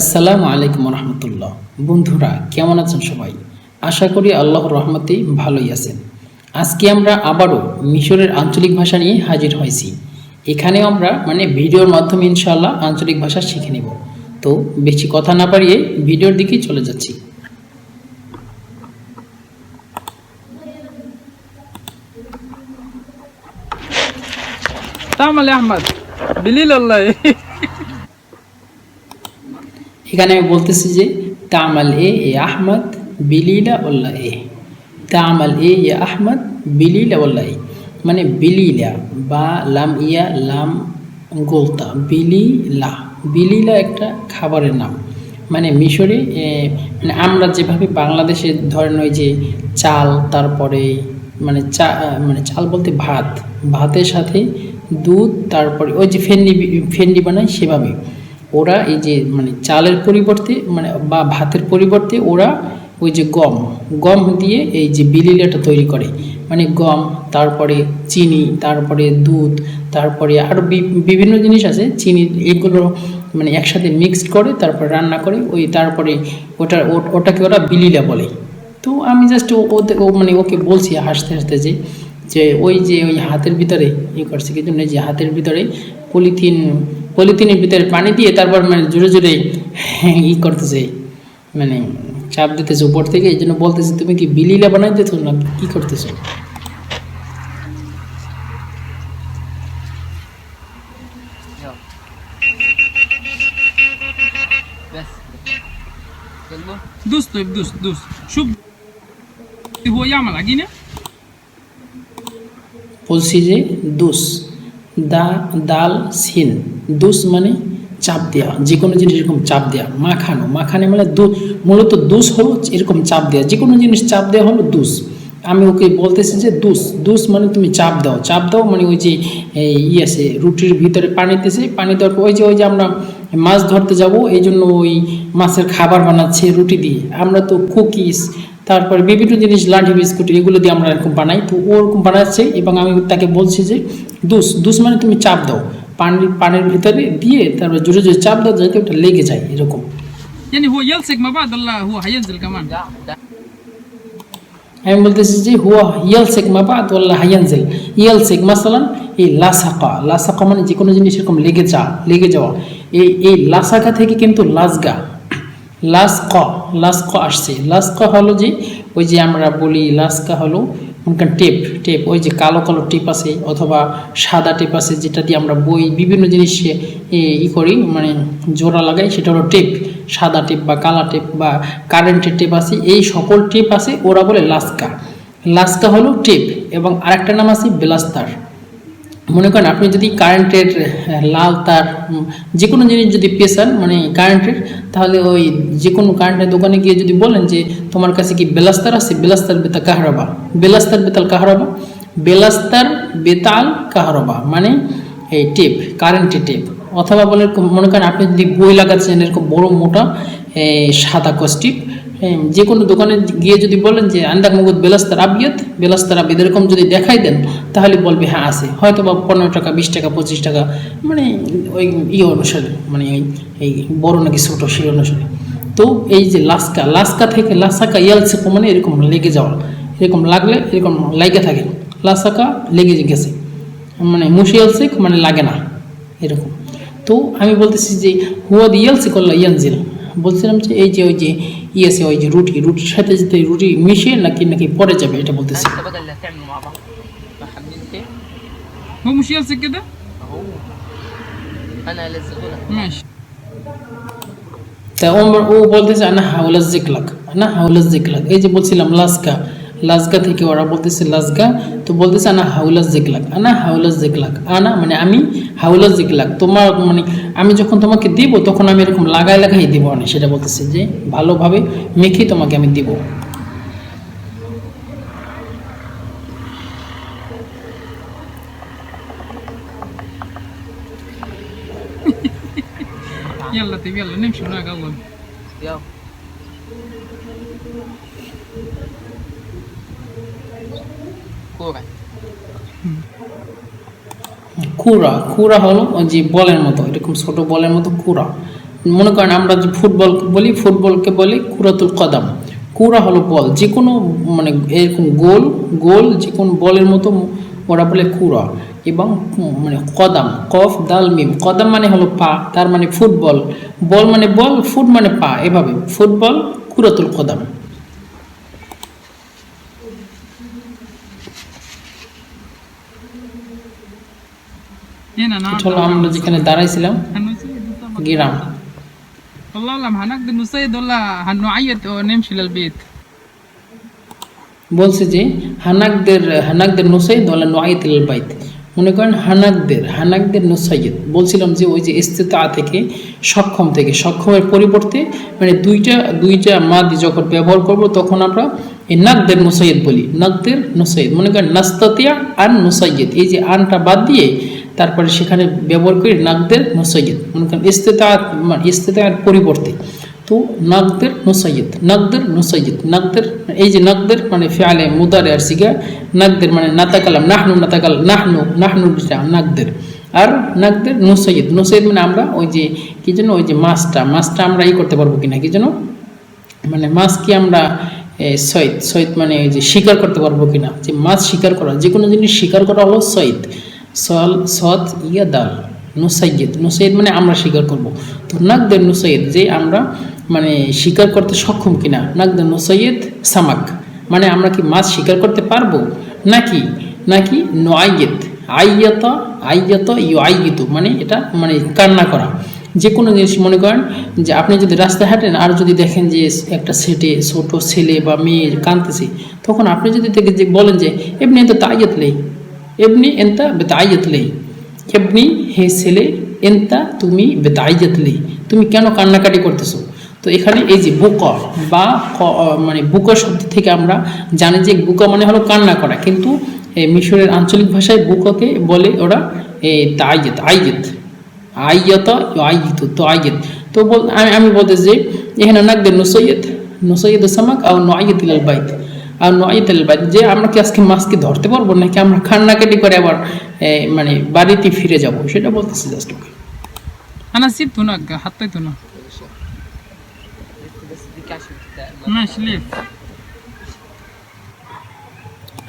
আসসালামু আলাইকুম রহমতুল্লাহ। বন্ধুরা, কেমন আছেন সবাই? আশা করি আল্লাহ রহমতে ভালোই আছেন। আজকে আমরা আবারও মিশরের আঞ্চলিক ভাষা নিয়ে হাজির হয়েছি। এখানে আমরা মানে ভিডিওর মাধ্যমে ইনশাল্লাহ আঞ্চলিক ভাষা শিখে নেব। তো বেশি কথা না পারিয়ে ভিডিওর দিকেই চলে যাচ্ছি। তাহলে আহমদ বিলিল্লাহ এখানে আমি বলতেছি যে, তামাল এ এ আহমদ বিলীলা উল্লাহ এ তামাল এ এ আহমদ বিলীলা উল্লাহ এ মানে বিলিলা, বা লাম ইয়া, লাম গোলতা, বিলীলা। বিলিলা একটা খাবারের নাম। মানে মিশরে মানে আমরা যেভাবে বাংলাদেশে ধরেন ওই যে চাল, তারপরে মানে চা মানে চাল বলতে ভাত। ভাতের সাথে দুধ, তারপরে ওই যে ফেন্ডি ফেন্ডি বানায় সেভাবে। ওরা এই যে মানে চালের পরিবর্তে মানে বা ভাতের পরিবর্তে ওরা ওই যে গম গম দিয়ে এই যে বিলিলাটা তৈরি করে। মানে গম, তারপরে চিনি, তারপরে দুধ, তারপরে আরও বিভিন্ন জিনিস আছে, চিনি এগুলো মানে একসাথে মিক্সড করে, তারপরে রান্না করে, ওই তারপরে ওটা, ওটাকে ওরা বিলিলা বলে। তো আমি জাস্ট ও মানে ওকে বলছি হাসতে হাসতে যে যে ওই যে ওই হাতের ভিতরে ই করছে, কিন্তু যে হাতের ভিতরে পলিথিন পলিথিনের ভিতরে পানি দিয়ে তারপর মানে জোরে জোরে ই করতেছে মানে চাপ দিতেছে উপর থেকে এই জন্য বলতেছে তুমি কি বিলিলা বানাই দিতেছো না কি করতেছো بس قلبه دوس طيب دوس دوس شوف هو يعمل عجينه বলছি যে দুস দা, দাল সিন দুস মানে চাপ দেওয়া যে কোনো জিনিস এরকম চাপ দেওয়া মাখানো। মাখানে মানে দু মূলত দুস হলো এরকম চাপ দেওয়া যে কোনো জিনিস চাপ দেওয়া হলো দুস। আমি ওকে বলতেছি যে দুস। দুস মানে তুমি চাপ দাও। চাপ দাও মানে ওই যে ই আছে, রুটির ভিতরে পানি পানি দেওয়ার পর ওই যে ওই যে আমরা মাছ ধরতে যাব, এই জন্য ওই মাছের খাবার বানাচ্ছে রুটি দিয়ে। আমরা তো কুকিজ, তারপরে বিভিন্ন জিনিস, লাঠি, বিস্কুট, এগুলো দিয়ে আমরা এরকম বানাই। তো ওরকম বানাচ্ছে এবং আমি তাকে বলছি যে দুস দুস মানে তুমি চাপ দাও। পানি পানির ভিতরে দিয়ে তারপরে জোরে জোরে চাপ দাও যাতে ওটা লেগে যায় এরকম। আমি বলতেছি যে হুয়া ইয়াল শেখ মাপা তো আল্লাহ হাইয়ানজেল ইয়াল শেখ মাসালান এই লাসাকা। লাসাকা মানে যে কোনো জিনিস এরকম লেগে যা লেগে যাওয়া। এই এই লাসাকা থেকে কিন্তু লাসগা। লাস ক আসছে। লাসকা হলো যে ওই যে আমরা বলি লাসকা হলো মনে টেপ টেপ ওই যে কালো কালো টেপ আছে অথবা সাদা টেপ আছে যেটা দিয়ে আমরা বই, বিভিন্ন জিনিস ই করি মানে জোড়া লাগাই, সেটা হলো টেপ সাদা টেপ বা কালা টেপ বা কারেন্টের টেপ আছে, এই সকল টেপ আছে, ওরা বলে লাস্কা। লাস্কা হলো টেপ এবং আরেকটা নাম আছে বেলাস্তার মনে করেন আপনি যদি কারেন্টের লাল তার যে কোনো জিনিস যদি পেশান মানে কারেন্টের তাহলে ওই যে কোনো কারেন্টের দোকানে গিয়ে যদি বলেন যে তোমার কাছে কি বেলাস্তার আছে? বেলাস্তার বেতাল কাহারবা? বেলাস্তার বেতাল কাহারবা? বেলাস্তার বেতাল কাহারবা? মানে এই টেপ কারেন্টের টেপ। অথবা বলে মনে করেন আপনি যদি বই লাগাচ্ছেন এরকম বড় মোটা সাদা কস্টিপ যে কোনো দোকানে গিয়ে যদি বলেন যে আন্দাক মগুদ বেলাস্তার আবিয়ত বেলাস্তার আবিয়ত এরকম যদি দেখাই দেন, তাহলে বলবে হ্যাঁ আছে। হয়তো বা পনেরো টাকা, বিশ টাকা, পঁচিশ টাকা মানে ওই ইয়ে অনুসারে মানে ওই এই বড় নাকি ছোটো সেই অনুসারে। তো এই যে লাস্কা লাস্কা থেকে লাসাকা ইয়ালসেকো মানে এরকম লেগে যাওয়া, এরকম লাগলে এরকম লাগে থাকে, লাসাকা লেগে গেছে মানে মুশিয়ালসেক মানে লাগে না, এরকম। তো আমি বলতেছি যে হুয়াদ আল্লাহ ইয়ানজিল। বলছিলাম যে, এই যে, ওই যে ই আছে ওই যে রুটি রুটির সাথে যাতে রুটি মিশিয়ে নাকি নাকি পরে যাবে এটা বলতেছি انت بدل اللي هتعملوا مع بعض مع حبيبتي هو مش يلصق كده اهو انا الزقه لك ماشي তা ও ও বলতেছে না হাউলা জিকলাক না হাউলা জিকলাক এই যে বলছিলাম লাস্কা লাজগা থেকে ওরা বলতেছে লাজগা তো বলতেছে আনা হাউলা জিকলাক আনা হাউলা জিকলাক আনা মানে আমি হাউলা জিকলাক তোমার মানে আমি যখন তোমাকে দিব তখন আমি এরকম লাগাই লাগাই দিব না সেটা বলতেছে যে ভালোভাবে মেখে তোমাকে আমি দিব يلا طيب يلا نمشي هناك اول يلا কুরা কুরা হলো যে বলের মতো, এরকম ছোট বলের মতো কুরা মনে করেন আমরা যে ফুটবল বলি, ফুটবলকে বলি কুরাতুল কদাম। কুরা হলো বল যে কোনো মানে এরকম গোল গোল যে কোনো বলের মতো ওরা বলে কুরা এবং মানে কদাম, কফ, দাল, মিম। কদাম মানে হলো পা, তার মানে ফুটবল। বল মানে বল, ফুট মানে পা, এভাবে। ফুটবল, কুরাতুল কদাম। আমরা যেখানে দাঁড়াইছিলাম বলছে যে হানাকদের হানাকদের নুসাইদ ওলা বাইত। মনে করেন হানাকদের হানাকদের নুসাইদ। বলছিলাম যে ওই যে ইস্তেতা থেকে সক্ষম থেকে সক্ষমের পরিবর্তে মানে দুইটা দুইটা মাদি যখন ব্যবহার করব তখন আমরা এই নাকদের নুসাইদ বলি। নাকদের নুসাইদ। মনে করেন নাস্তাতিয়া আর নুসাইদ। এই যে আনটা বাদ দিয়ে তারপরে সেখানে ব্যবহার করি নাকদের নুসাইদ মনে করেন ইস্তেতা মানে ইস্তেতার পরিবর্তে। তো নাকদের নুসাইদ নাকদের নুসাইদ নাকদের, এই যে নাকদের মানে ফেয়ালে মুদারে আর সিগা, নাকদের মানে নাতাকালাম, নাহনু নাতাকাল, নাহনু নাহনু নাকদের। আর নাকদের নুসাইদ নুসাইদ মানে আমরা ওই যে, কি যেন ওই যে মাছটা মাছটা আমরা ই করতে পারব কিনা, কি যেন? মানে মাছ কি আমরা সৈদ সৈদ মানে ওই যে শিকার করতে পারব কিনা? যে মাছ শিকার করা, যে কোনো জিনিস শিকার করা হলো সৈদ সল সৎ ইয়া দাল নুসাইদ নুসাইদ মানে আমরা স্বীকার করব। তো নাকদের নুসাইদ যে আমরা মানে শিকার করতে সক্ষম কিনা? নাকদের নুসাইদ সামাক। মানে আমরা কি মাছ শিকার করতে পারব? নাকি? নাকি নোয়াইয়েত আইয়ত আইয়ত ইউ আইয়িত মানে এটা মানে কান্না করা। যে কোনো জিনিস মনে করেন যে আপনি যদি রাস্তায় হাঁটেন আর যদি দেখেন যে একটা সেটে ছোট ছেলে বা মেয়ে কাঁদতেছে, তখন আপনি যদি থেকে যে বলেন যে, এমনি তো তাইয়ত লেই এমনি এনতা বেতাইয়ত লেই। এমনি হে ছেলে, এনতা তুমি বেতাইয়ত লেই। তুমি কেন কান্নাকাটি করতেছো? তো এখানে এই যে বুকা বা মানে বুকা শব্দ থেকে আমরা জানি যে বুকা মানে হলো কান্না করা। কিন্তু মিশরের আঞ্চলিক ভাষায় বুকাকে বলে ওরা তাইয়ত আইয়ত আইয়ত আইয়িত তো আইয়ত তো বল, আমি আমি বলতে যে এখানে নাকদের নুসৈয়দ নুসৈয়দ সামাক আর নোয়াইয়ত ইলাল বাইত। আর নয়তাল বাদ যে আমরা কি আজকে মাছকে ধরতে পারব নাকি আমরা কান্নাকাটি করে আবার মানে বাড়িতে ফিরে যাব? সেটা বলতেছি জাস্ট ওকে। আনা সিপ তো না হাতটাই তো না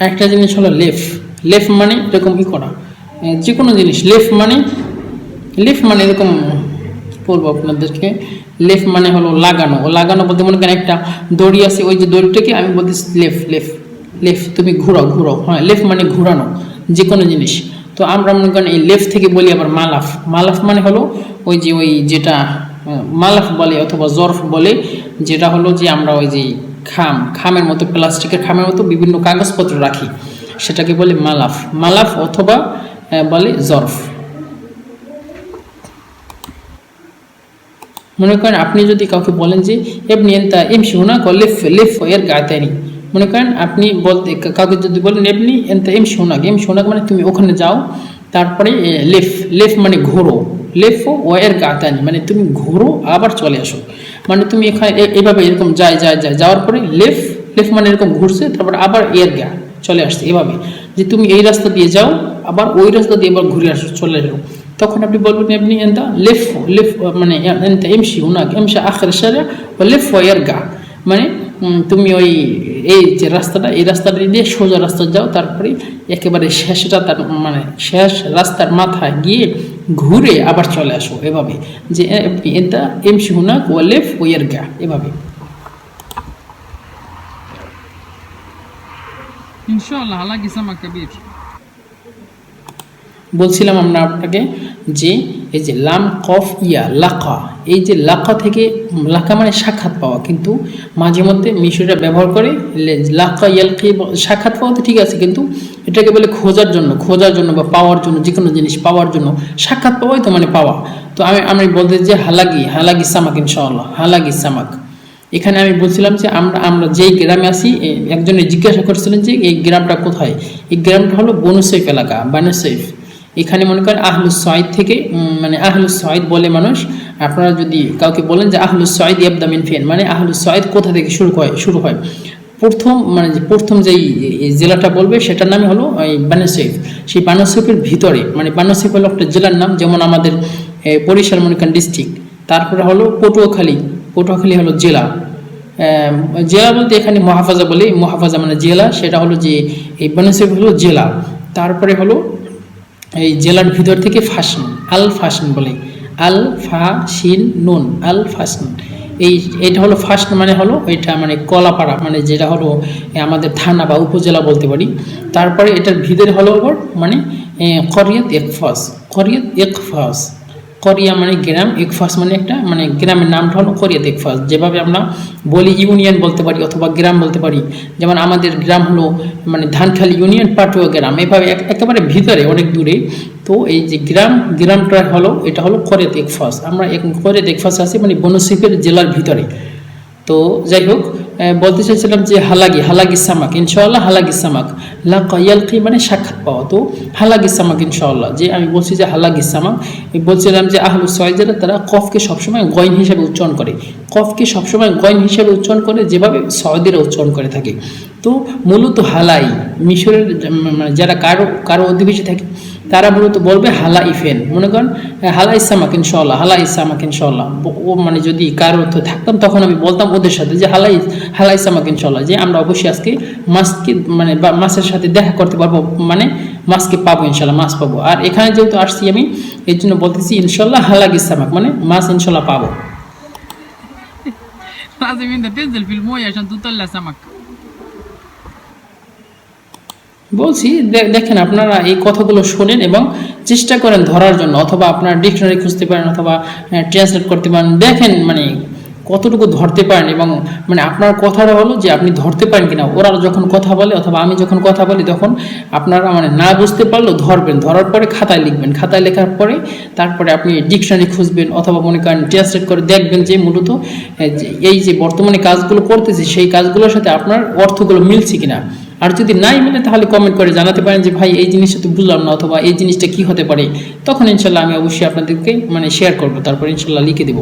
একটা জিনিস হলো লেফ। লেফ মানে এরকম কি করা। যে কোনো জিনিস লেফ মানে লেফ মানে এরকম বলব আপনাদেরকে। লেফ মানে হলো লাগানো। লাগানো বলতে মনে করেন একটা দড়ি আছে, ওই যে দড়িটাকে আমি বলতেছি লেফ লেফ লেফ তুমি ঘুরাও ঘুরাও। হ্যাঁ লেফ মানে ঘুরানো যে কোনো জিনিস। তো আমরা মনে করেন এই লেফ থেকে বলি আবার মালাফ। মালাফ মানে হলো ওই যে ওই যেটা মালাফ বলে অথবা জরফ বলে, যেটা হলো যে আমরা ওই যে খাম, খামের মতো, প্লাস্টিকের খামের মতো বিভিন্ন কাগজপত্র রাখি। সেটাকে বলে মালাফ। মালাফ অথবা বলে জরফ। মনে করেন আপনি যদি কাউকে বলেন যে এমনি এনতা এমসি হুনা ক লেফ এর গাতানি মনে করেন আপনি বলতে, কাউকে যদি বলেন এমনি এনতা এমসি হুনাক এমসি হুনাক মানে তুমি ওখানে যাও, তারপরে লেফ লেফ মানে ঘোরো, লেফ ও এর গাতানি মানে তুমি ঘোরো, আবার চলে আসো। মানে তুমি এখানে এভাবে এরকম যায় যায় যায়, যাওয়ার পরে লেফ লেফ মানে এরকম ঘুরছে, তারপর আবার এর গা চলে আসছে এভাবে, যে তুমি এই রাস্তা দিয়ে যাও, আবার ওই রাস্তা দিয়ে আবার ঘুরে আসো, চলে এলো। তখন আপনি বলবেন, আপনি এটা লেফ লেফ মানে এনতা এমসি উনাক এমসা আখের সারা ও লেফ ওয়ার গা মানে তুমি ওই, এই যে রাস্তাটা, এই রাস্তাটা দিয়ে সোজা রাস্তা যাও, তারপরে একেবারে শেষটা তার মানে শেষ রাস্তার মাথায় গিয়ে ঘুরে আবার চলে আসো এভাবে। যে আপনি এটা এমসি হুনাক ও লেফ ওয়ার গা এভাবে। ইনশাআল্লাহ, আল্লাহ কিসামা কবির। বলছিলাম আমরা আপনাকে যে এই যে লাম, কফ, ইয়া, লাকা, এই যে লাকা থেকে লাকা মানে সাক্ষাৎ পাওয়া, কিন্তু মাঝে মধ্যে মিশরীরা ব্যবহার করে লে- লাকা ইয়ালকি সাক্ষাৎ পাওয়া তো ঠিক আছে, কিন্তু এটাকে বলে খোঁজার জন্য খোঁজার জন্য বা পাওয়ার জন্য যে কোনো জিনিস পাওয়ার জন্য সাক্ষাৎ পাওয়াই তো মানে পাওয়া। তো আমি আমি বলতে যে হালাগি হালাগি সামাক ইনশাআল্লাহ, হালাগি সামাক। এখানে আমি বলছিলাম যে আমরা আমরা যেই গ্রামে এ- একজনে জিজ্ঞাসা করছিলেন যে এই গ্রামটা কোথায়? এই গ্রামটা হলো বনুসৈফ এলাকা বানুসৈফ এখানে মনে করেন আহলুস সয়েদ থেকে মানে আহলুস সয়েদ বলে মানুষ। আপনারা যদি কাউকে বলেন যে আহলুস সয়েদ ইয়াবদামিন ফেন মানে আহলুস সয়েদ কোথা থেকে শুরু হয় শুরু হয়? প্রথম মানে প্রথম যেই জেলাটা বলবে, সেটার নামই হলো এই বানুসৈফ সেই বানুসৈফের ভিতরে মানে বানুসৈফ হলো একটা জেলার নাম, যেমন আমাদের বরিশাল মনে করেন ডিস্ট্রিক্ট তারপরে হলো পটুয়াখালী। পটুয়াখালী হলো জেলা। জেলা বলতে এখানে মহাফাজা বলে মহাফাজা মানে জেলা, সেটা হলো যে, এই বনসিব হলো জেলা। তারপরে হলো এই জেলার ভিতর থেকে ফাসন, আল ফাসন বলে। আল, ফা, শিন, নুন, আল ফাসন। এই, এটা হলো ফার্স্ট মানে হলো এটা মানে কলাপাড়া মানে যেটা হলো আমাদের থানা বা উপজেলা বলতে পারি। তারপরে এটার ভিতরে হলো মানে করিয়ত একফাস করিয়ত একফাস। করিয়া মানে গ্রাম একফাস মানে একটা মানে গ্রামের নামটা হলো করিয়াত একফাস যেভাবে আমরা বলি ইউনিয়ন বলতে পারি অথবা গ্রাম বলতে পারি। যেমন আমাদের গ্রাম হলো মানে ধানখালি ইউনিয়ন, পাটুয়া গ্রাম। এভাবে একেবারে ভিতরে, অনেক দূরে। তো এই যে গ্রাম, গ্রামটা হলো, এটা হলো করিয়াত একফাস আমরা করিয়াত একফাস আছি মানে বনশিপের জেলার ভিতরে। তো যাই হোক বলতে চাইছিলাম যে হালাগি হালাগি সামাক, ইনশাআল্লাহ হালাগি সামাক। লা কয়ালকি মানে সাক্ষাৎ পাওয়া। তো হালাগি সামাক ইনশাআল্লাহ। যে আমি বলছি যে হালাগি সামাক বলছিলাম যে আহলু সয়জারা তারা কফকে সবসময় গয়ন হিসাবে উচ্চারণ করে। কফকে সবসময় গয়ন হিসাবে উচ্চারণ করে যেভাবে সয়দিরা উচ্চারণ করে থাকে। তো মূলত হালাই, মিশরের মানে যারা কারও কারও অধিবেশী থাকে তারা মূলত বলবে হালা ইফেন মনে করেন হ্যাঁ, হালা ইসামাক ইনশাল্লাহ হালা ইসামাক ইনশাল্লাহ ব- ও মানে যদি কারো তো থাকতাম তখন আমি বলতাম ওদের সাথে যে হালাই হালা ইসামাক ইনশাল্লাহ যে আমরা অবশ্যই আজকে মাছকে মানে বা মাছের সাথে দেখা করতে পারবো মানে মাছকে পাবো ইনশাল্লাহ মাছ পাবো আর এখানে যেহেতু আসছি আমি এই জন্য বলতেছি ইনশাল্লাহ হালাক ইসামাক মানে মাছ ইনশাল্লাহ পাবো لازم انت تنزل في المويه عشان تطلع سمك বলছি দেখেন আপনারা এই কথাগুলো শোনেন এবং চেষ্টা করেন ধরার জন্য, অথবা আপনার ডিকশনারি খুঁজতে পারেন অথবা ট্রান্সলেট করতে পারেন। দেখেন মানে কতটুকু ধরতে পারেন এবং মানে আপনার কথাটা হলো যে আপনি ধরতে পারেন কিনা। ওরা যখন কথা বলে অথবা আমি যখন কথা বলি তখন আপনারা মানে না বুঝতে পারলেও ধরবেন। ধরার পরে খাতায় লিখবেন। খাতায় লেখার পরে তারপরে আপনি ডিকশনারি খুঁজবেন অথবা মনে করেন ট্রান্সলেট করে দেখবেন যে মূলত এই যে বর্তমানে কাজগুলো করতেছি, সেই কাজগুলোর সাথে আপনার অর্থগুলো মিলছে কিনা। আর যদি নাই মিলে তাহলে কমেন্ট করে জানাতে পারেন যে ভাই এই জিনিসটা তো বুঝলাম না অথবা এই জিনিসটা কি হতে পারে? তখন ইনশাল্লাহ আমি অবশ্যই আপনাদেরকে মানে শেয়ার করব তারপর ইনশাল্লাহ লিখে দেব।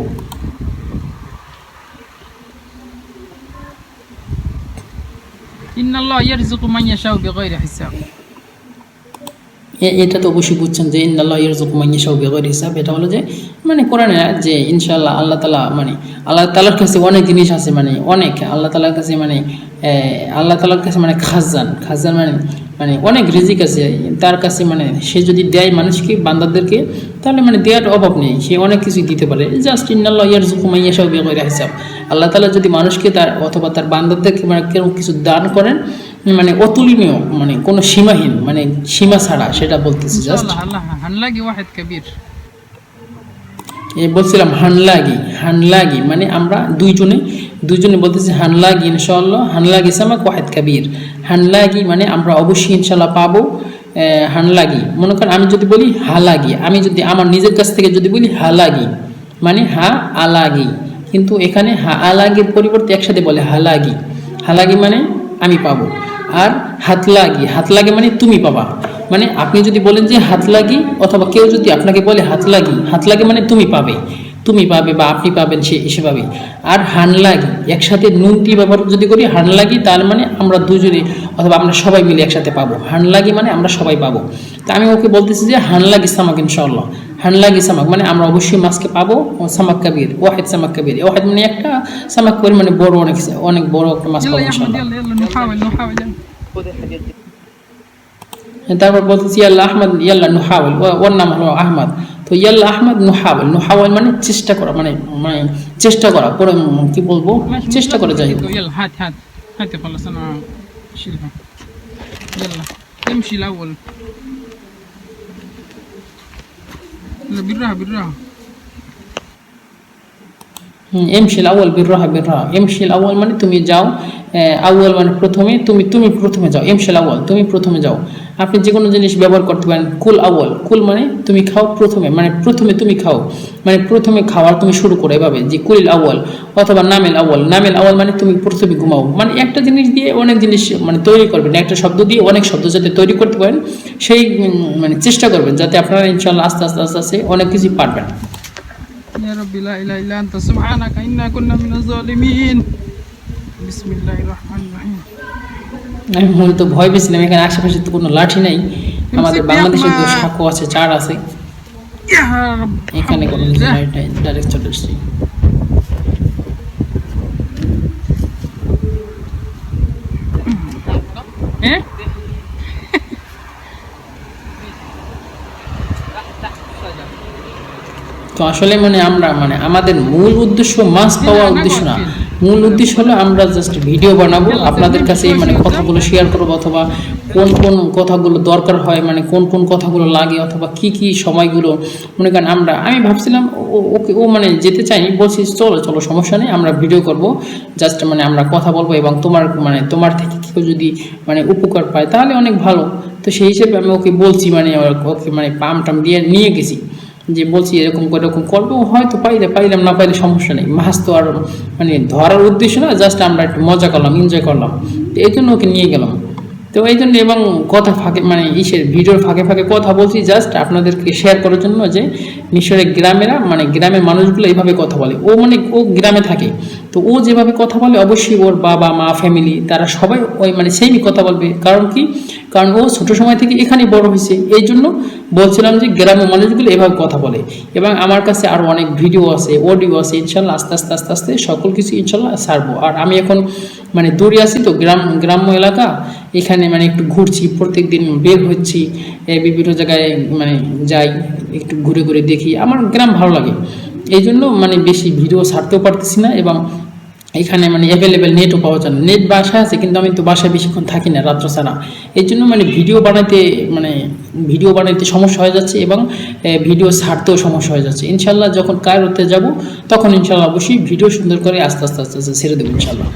এটা তো অবশ্যই বুঝছেন যে ইন্দাল্লাহ ইয়ারজুকুমাইয়া সাউ বেগর হিসাব। এটা হলো যে মানে কোরআনে যে ইনশাল্লাহ আল্লাহ তালা মানে আল্লাহ তালার কাছে অনেক জিনিস আছে মানে অনেক আল্লাহ তালার কাছে মানে আল্লাহ তালার কাছে মানে খাজান। খাজান মানে মানে অনেক রিজিক আছে। তার কাছে মানে সে যদি দেয় মানুষকে, বান্দাদেরকে, তাহলে মানে দেওয়ার অভাব নেই। সে অনেক কিছুই দিতে পারে। জাস্ট ইন্নাল্লাহ ইয়ার জুকুমাইয়া সব ইয়া হিসাব। আল্লাহ তালা যদি মানুষকে তার, অথবা তার বান্দাদেরকে মানে কেউ কিছু দান করেন মানে অতুলনীয় মানে কোনো সীমাহীন মানে সীমা ছাড়া, সেটা বলতেছে জাস্ট। আল্লাহ আল্লাহ আল্লাহ বলছিলাম হানলাগি হানলাগি মানে আমরা দুইজনে দুইজনে বলতেছি হানলাগি ইনশাআল্লাহ, হানলাগি সামাক ওয়াহেদ কাবির। হানলাগি মানে আমরা অবশ্যই ইনশাল্লাহ পাবো হানলাগি। মনে করেন আমি যদি বলি হালাগি, আমি যদি আমার নিজের কাছ থেকে যদি বলি হালাগি মানে হা আলাগি। কিন্তু এখানে হা আলাগির পরিবর্তে একসাথে বলে হালাগি। হালাগি মানে আমি পাবো। আর হাত লাগি হাত লাগে মানে তুমি পাবা। মানে আপনি যদি বলেন যে হাত লাগি অথবা কেউ যদি আপনাকে বলে হাত লাগি হাত লাগে মানে তুমি পাবে। তুমি পাবে বা আপনি পাবেন সে হিসেবে আর হান লাগি একসাথে নুন ব্যবহার যদি করি হান লাগি তার মানে আমরা দুজনে অথবা আমরা সবাই মিলে একসাথে পাবো। হান লাগি মানে আমরা সবাই পাবো। তা আমি ওকে বলতেছি যে হান লাগি সামাক ইনশাল্লাহ হান লাগি সামাক মানে আমরা অবশ্যই মাছকে পাবো সামাক কাবির ওয়াহেদ সামাক কাবির। ওয়াহেদ মানে একটা সামাক কাবির মানে বড় অনেক অনেক বড় একটা মাছ পাবো ইনশাল্লাহ তারপর বলতেছি ইয়াল্লা আহমদ ইয়াল্লা নুহাওয়াল ও- ওর নাম হলো আহমদ তো ইয়াল্লা আহমদ নুহাওয়াল নুহাওয়াল মানে চেষ্টা করা মানে মানে চেষ্টা করা পরে উম কি বলবো ماشي চেষ্টা করে যাই হোক। يلا هات هات هات خلص انا اشيلها يلا امشي الاول يلا بالراحه بالراحه হুম, এমশিল আউয়াল বিররাহা বিররাহা এমশিল আউয়াল মানে তুমি যাও আহ, আউয়াল মানে প্রথমে তুমি তুমি প্রথমে যাও এমশিল আউয়াল তুমি প্রথমে যাও আপনি যে কোনো জিনিস ব্যবহার করতে পারেন কুল আউয়াল কুল মানে তুমি খাও প্রথমে মানে প্রথমে তুমি খাও মানে প্রথমে খাওয়ার তুমি শুরু করো এভাবে যে কুলিল আউয়াল অথবা নামেল আউয়াল নামেল আউয়াল মানে তুমি প্রথমে ঘুমাও মানে একটা জিনিস দিয়ে অনেক জিনিস মানে তৈরি করবেন একটা শব্দ দিয়ে অনেক শব্দ যাতে তৈরি করতে পারেন সেই উম, মানে চেষ্টা করবেন যাতে আপনারা ইনশাল্লাহ আস্তে আস্তে আস্তে আস্তে অনেক কিছুই পারবেন يا رب لا اله الا انت سبحانك انا كنا من الظالمين بسم الله الرحمن الرحيم আমি মনে তো ভয় পেয়েছিলাম এখানে আশেপাশে তো কোনো লাঠি নাই। আমাদের বাংলাদেশের তো সাঁকো আছে চার আছে। এখানে কোনো ডাইরেক্ট চলে এসছি। তো আসলে মানে আমরা মানে আমাদের মূল উদ্দেশ্য মাছ পাওয়ার উদ্দেশ্য না। মূল উদ্দেশ্য হলো আমরা জাস্ট ভিডিও বানাবো, আপনাদের কাছে মানে কথাগুলো শেয়ার করব অথবা কোন কোন কথাগুলো দরকার হয় মানে কোন কোন কথাগুলো লাগে অথবা কি কি সময়গুলো, মনে করেন আমরা, আমি ভাবছিলাম ওকে, ও মানে যেতে চাই বলছি চলো চলো, সমস্যা নেই, আমরা ভিডিও করব জাস্ট মানে আমরা কথা বলব এবং তোমার মানে তোমার থেকে কেউ যদি মানে উপকার পায়, তাহলে অনেক ভালো। তো সেই হিসেবে আমি ওকে বলছি মানে ওকে মানে পাম টাম দিয়ে নিয়ে গেছি। যে বলছি এরকম এরকম করব, হয়তো পাইলে, পাইলাম, না পাইলে সমস্যা নেই। মাছ তো আর মানে ধরার উদ্দেশ্য না জাস্ট আমরা একটু মজা করলাম এনজয় করলাম। তো এই জন্য ওকে নিয়ে গেলাম। তো এই জন্য এবং কথা ফাঁকে মানে ইসের ভিডিওর ফাঁকে ফাঁকে কথা বলছি জাস্ট আপনাদেরকে শেয়ার করার জন্য যে মিশরের গ্রামেরা মানে গ্রামের মানুষগুলো এইভাবে কথা বলে। ও মানে ও গ্রামে থাকে। তো ও যেভাবে কথা বলে, অবশ্যই ওর বাবা, মা ফ্যামিলি তারা সবাই ওই মানে সেমই কথা বলবে। কারণ কি? কারণ ও ছোটো সময় থেকে এখানেই বড় হয়েছে। এই জন্য বলছিলাম যে গ্রামের মানুষগুলো এভাবে কথা বলে। এবং আমার কাছে আরও অনেক ভিডিও আছে অডিও আছে, ইনশাল্লাহ আস্তে আস্তে আস্তে আস্তে সকল কিছু ইনশাল্লাহ সারবো আর আমি এখন মানে দূরে আছি তো, গ্রাম, গ্রাম্য এলাকা। এখানে মানে একটু ঘুরছি প্রত্যেক দিন বের হচ্ছি বিভিন্ন জায়গায় মানে যাই। একটু ঘুরে ঘুরে দেখি। আমার গ্রাম ভালো লাগে। এই জন্য মানে বেশি ভিডিও ছাড়তেও পারতেছি না এবং এখানে মানে অ্যাভেলেবেল নেটও পাওয়া যায় না। নেট বাসায় আছে কিন্তু আমি তো বাসায় বেশিক্ষণ থাকি না, রাত্র ছাড়া। এই জন্য মানে ভিডিও বানাতে মানে ভিডিও বানাতে সমস্যা হয়ে যাচ্ছে এবং ভিডিও ছাড়তেও সমস্যা হয়ে যাচ্ছে। ইনশাল্লাহ যখন কায়রোতে যাব, তখন ইনশাল্লাহ অবশ্যই ভিডিও সুন্দর করে আস্তে আস্তে আস্তে আস্তে ছেড়ে দেবো ইনশাল্লাহ।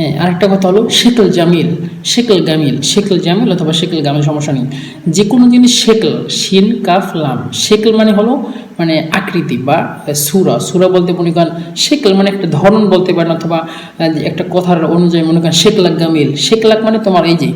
হ্যাঁ আরেকটা কথা হলো শেকল জামিল শেকল গামিল শেকল জামিল অথবা শেকল গামিল সমস্যা নেই। যে কোনো জিনিস শেকল শিন, কাফ, লাম। শেকল মানে হলো মানে আকৃতি বা সুরা। সুরা বলতে মনে করেন শেকল মানে একটা ধরন বলতে পারেন অথবা একটা কথার অনুযায়ী মনে করেন শেকলাক গামিল। শেকলাক মানে তোমার এই যে,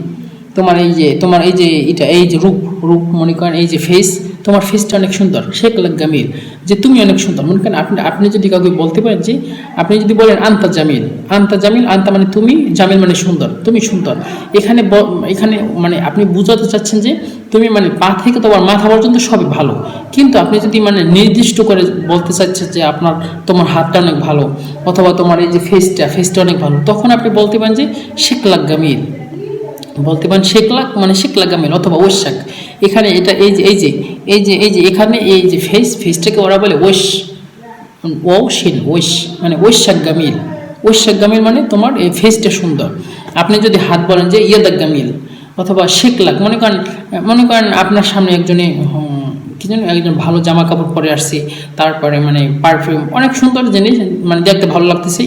তোমার এই যে, তোমার এই যে এটা, এই যে রূপ রূপ মনে করেন এই যে ফেস তোমার ফেসটা অনেক সুন্দর শেকলাক গামিল যে তুমি অনেক সুন্দর। মনে করেন আপনি আপনি যদি কাউকে বলতে পারেন যে, আপনি যদি বলেন আন্তা জামিল আন্তা জামিল, আন্তা মানে তুমি, জামিল মানে সুন্দর, তুমি সুন্দর। এখানে এখানে মানে আপনি বুঝাতে চাচ্ছেন যে, তুমি মানে পা থেকে তোমার মাথা পর্যন্ত সবই ভালো। কিন্তু আপনি যদি মানে নির্দিষ্ট করে বলতে চাচ্ছেন যে, আপনার, তোমার হাতটা অনেক ভালো, অথবা তোমার এই যে ফেসটা ফেসটা অনেক ভালো, তখন আপনি বলতে পারেন যে শেখলাক গামিল বলতে পারেন শেখ শেখলাক মানে শেখলাক গামিল অথবা ওয়েশাক এখানে এটা এই যে এই যে এই যে এই যে, এখানে এই যে ফেস ফেসটাকে ওরা বলে ওয়েশ। ও শিন ওয়েশ মানে ওয়েশাক গামিল ওয়েশাক গামিল মানে তোমার এই ফেসটা সুন্দর। আপনি যদি হাত বলেন যে ইয়াদাক গামিল অথবা শেখলাক মনে করেন মনে করেন আপনার সামনে একজনে কি যেন একজন ভালো জামা কাপড় পরে আসছে, তারপরে মানে পারফিউম অনেক সুন্দর জিনিস মানে দেখতে ভালো লাগতেছে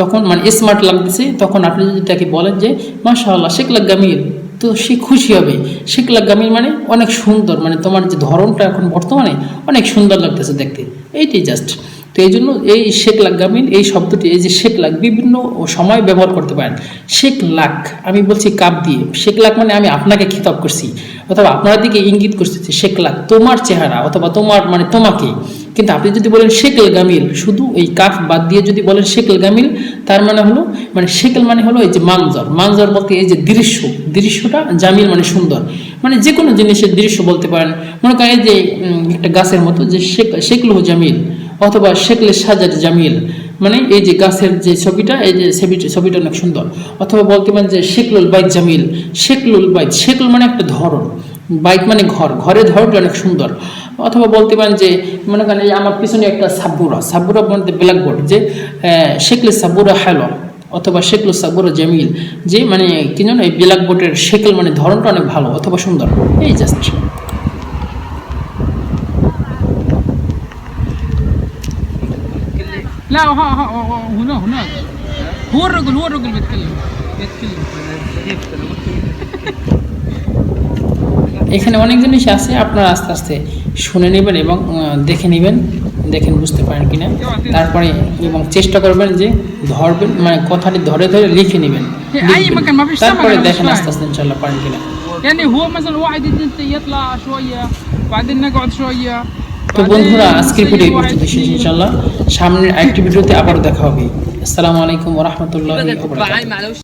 তখন মানে স্মার্ট লাগতেছে, তখন আপনি যদি তাকে বলেন যে মাশাআল্লাহ শেখলাক গামিল। তো সে খুশি হবে। শেখলাক গামিল মানে অনেক সুন্দর মানে তোমার যে ধরনটা এখন বর্তমানে অনেক সুন্দর লাগতেছে দেখতে। এইটাই জাস্ট তো এই জন্য এই শেখ লাখ গামিন এই শব্দটি, এই যে শেখ লাখ বিভিন্ন সময় ব্যবহার করতে পারেন। শেখ লাখ আমি বলছি কাপ দিয়ে। শেখ লাখ মানে আমি আপনাকে খিতাব করছি, অথবা আপনার দিকে ইঙ্গিত করছি যে শেখ লাখ তোমার চেহারা অথবা তোমার মানে তোমাকে। কিন্তু আপনি যদি বলেন শেকেল গামিল, শুধু এই কাফ বাদ দিয়ে যদি বলেন শেকেল গামিল, তার মানে হলো মানে শেকেল মানে হলো এই যে মানজর। মানজর বলতে এই যে দৃশ্য। দৃশ্যটা জামিল মানে সুন্দর। মানে যে কোনো জিনিসের দৃশ্য বলতে পারেন। মনে করেন যে একটা গাছের মতো যে শেখ শেকলহ জামিল, অথবা শেকলে সাজার জামিল। মানে এই যে গাছের যে ছবিটা, এই যে ছবিটা ছবিটা অনেক সুন্দর। অথবা বলতে পারেন যে শেকলুল বাইত জামিল। শেকলুল বাইত, শেকল মানে একটা ধরন। বাইক মানে ঘর ঘরের ধরনটা অনেক সুন্দর অথবা বলতে পারেন যে মনে করেন এই আমার পিছনে একটা সাব্বুরা সাব্বুরা বলতে ব্ল্যাকবোর্ড যে আহ, শেকলে সাব্বুরা হ্যালো অথবা শেকল সাব্বুরা জামিল যে মানে কি জানো এই ব্ল্যাকবোর্ডের শেকল মানে ধরনটা অনেক ভালো অথবা সুন্দর এই জাস্ট لا ها ها ها- هنا هناك هو الرجل هو الرجل بيتكلم بيتكلم এখানে অনেক জিনিস আছে আপনারা আস্তে আস্তে শুনে নেবেন এবং আহ, দেখে নেবেন দেখেন বুঝতে পারেন কিনা তারপরে এবং চেষ্টা করবেন যে ধরবেন মানে কথাটি ধরে ধরে লিখে নেবেন এই লিখবেন। মাকান মাফিস তারপরে সামানা, দেখেন মাফিস আস্তে আস্তে ইনশাল্লাহ পারেন কিনা يعني هو مثلا واحد اتنين يطلع شويه بعدين نقعد شويه তো বন্ধুরা আজকের ভিডিও এই পর্যন্ত শেষ ইনশাল্লাহ সামনের আরেকটি ভিডিওতে আবারও দেখা হবে আসসালামু আলাইকুম ওরহমতুল্লাহ بقى معلوش